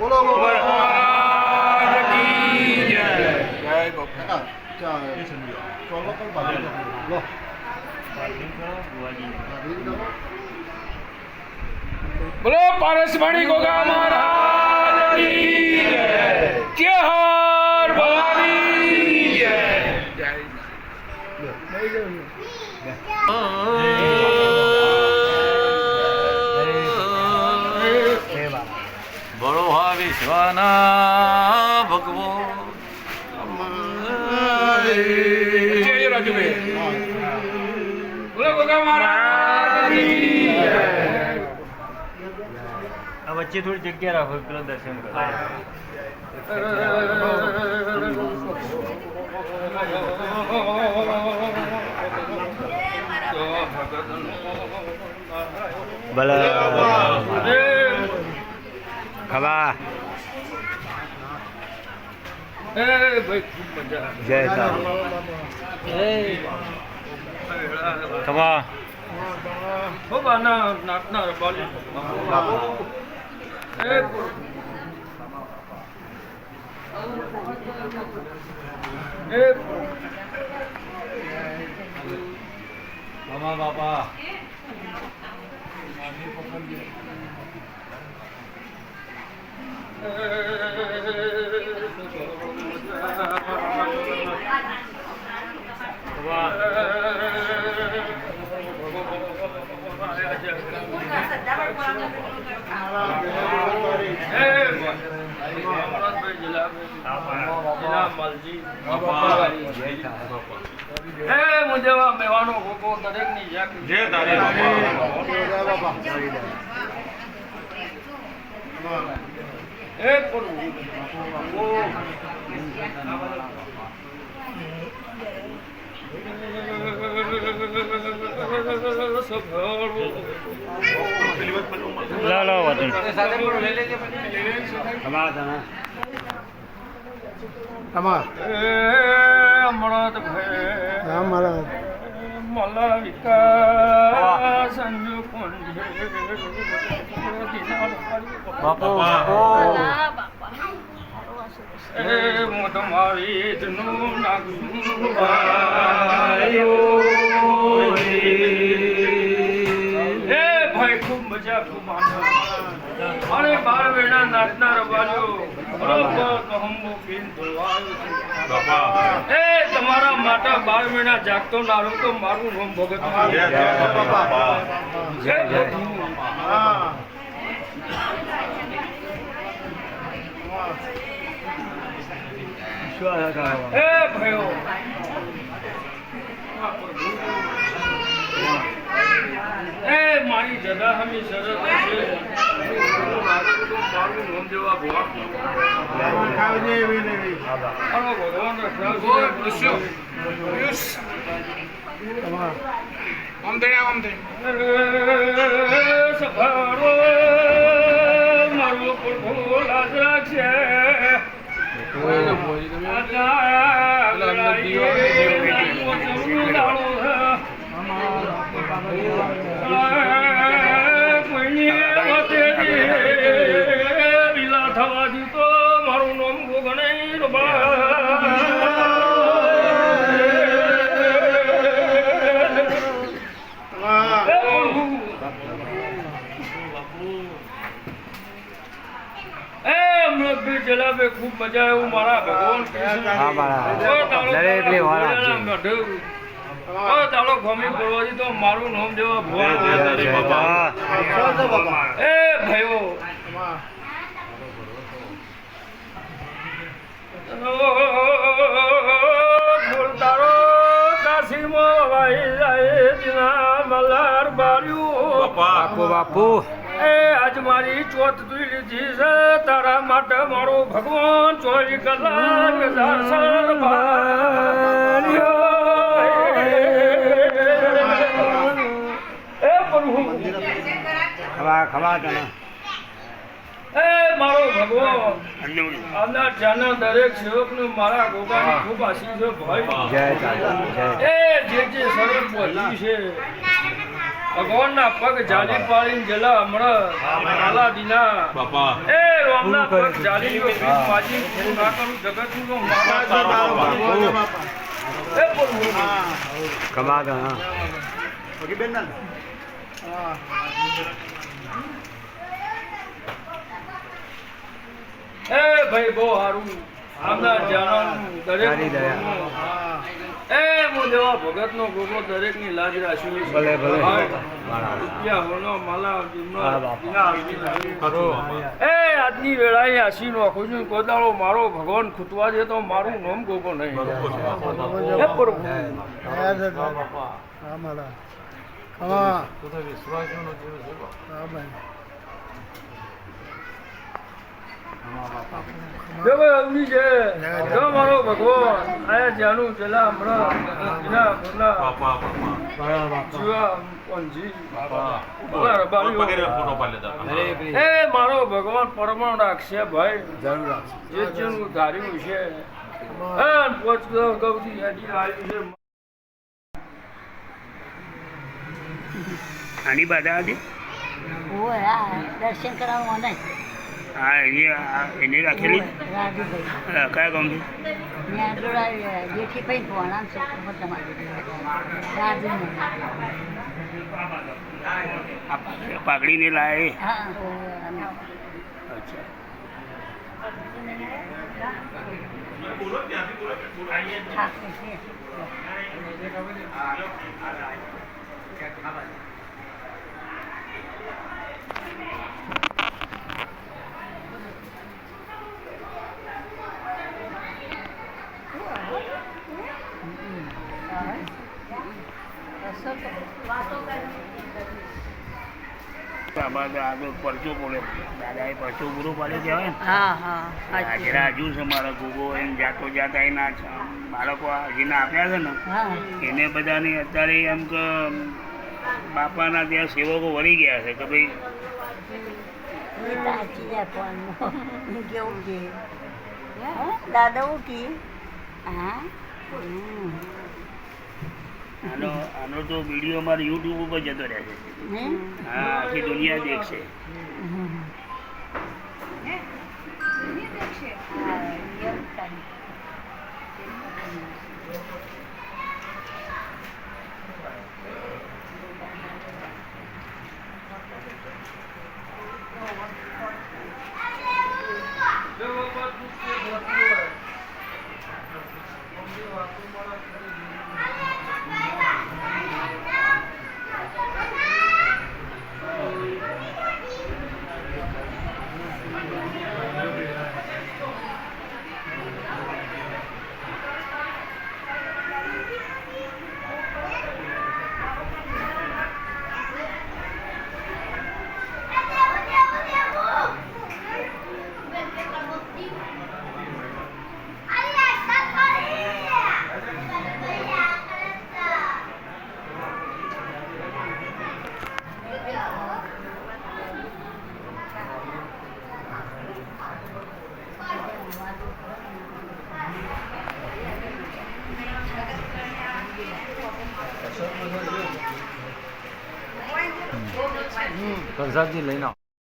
બોલો બોલો મહારાજ કી જય. જય બાપા ચોલો પર બાજુ લો બોલો પારસમણી ગોગા મહારાજ વિશ્વના ભગવો. વચ્ચે થોડી જગ્યા રાખો પેલો દર્શન કરો. ભલે. ખબા એ ભાઈ ખૂબ મજા આવે. જય સાહેબ ખબા ખૂબ આના નાચના રબાલી. એ એ. બાપા. એ મુજબ મેવાનો ગોગો દરેકની જાગૃતિ. જય તારે બાપા એ કરવું. લો લો, વધુ ખબા તમે તમાર એ અમૃત ભય હા મારા. સંજુ કુંજ બાપુ. એ મોઢમારી જનું નાગનું એ ભાઈ ખૂબ મજા ખૂબ આનંદ. અને બાર વેણા નાચના રબારીઓ એ તમારા માટે બાર મહિના જાગતો નારો તો મારું નામ ભગત જય જય બાપા જય પ્રભુ. હા એ ભયો એ મારી જગા હમી સરસ છે અરે ભગવાન રક્ષા તમાર સભારો મારું થવાથી તો મારું નામ ગોગણાઈ જલાબે ખૂબ મજા આવ્યું મારા ભગવાન કૃષ્ણ હા મારા દરેકની વાર ચાલો ગમી બોલવાથી તો મારું નામ જેવા ભગવાન એ ભાઈઓ બાપા. બાપુ એ આજ મારી ચોથ તું લીધી છે. તારા માટે મારો ભગવાન ચોરી કલાક દર્શન ખબા તમે. એ મારો ભગવાન અને ત્યાંના દરેક સેવકનું મારા ગોગાની ખૂબ આશીર્વાદ ભાઈ. જય જય. એ જે જે સ્વરૂપ બોલી છે. ભગવાન ભગવાનના પગ જાલી પાડીને ગયેલા હમણાં માલાજીના દીના એ રોમના પગ જાલી પાજી ના કરું જગતનું મારા એ બોલ. હા. તણા હા. એ ભાઈ બહુ સારું. આમના જાણવાનું દરેક. એ હું દેવા ભગતનો ગોગો દરેકની લાજ છે. ભલે. રૂપિયા હોનો, માલા જીમનો, એ આજની વેળાએ આશી નોખું છું કોદાળો મારો ભગવાન ખૂટવા દે તો મારું નામ ગોગો નહીં. હે પ્રભુ. જય જગત. હા, મારા. હા. હા, ભાઈ. જો ભાઈ છે જો મારો ભગવાન આયા જાનું ચલા હમણાં જીના ભલા બાપા બાપા જીવા પંજી એ મારો ભગવાન પરમાણુ રાખશે ભાઈ. જરૂર રાખશે. જે જેનું ધાર્યું છે. હા પોચ ગૌથી હેડી આવ્યું છે. આની બાધા હતી? દર્શન કરાવવા નહીં હા એની એની રાખેલી? કયા ગામથી? પાઘડીને હા અચ્છા. ઠાકરે છે બાબા તો આગળ પરચો બોલે. દાદાએ પરચો પૂરો પાડ્યો કહેવાય ને. હાજરા હજુ છે મારા ગોગો એમ જાતો જાતા એના બાળકો હજીને આપ્યા છે ને એને બધાની અત્યારે એમ કે બાપાના ત્યાં સેવકો વળી ગયા છે કે ભાઈ? દાદા ઉઠી. હા. આનો આનો તો વીડિયો અમારે યુટ્યુબ ઉપર જતો રહેશે છે. હા? આખી દુનિયા દેખશે હમ. હા, એવું કાંઈ. જો બાપા તું કે ભરતું હોય. પ્રસાદજી લઈને આવો.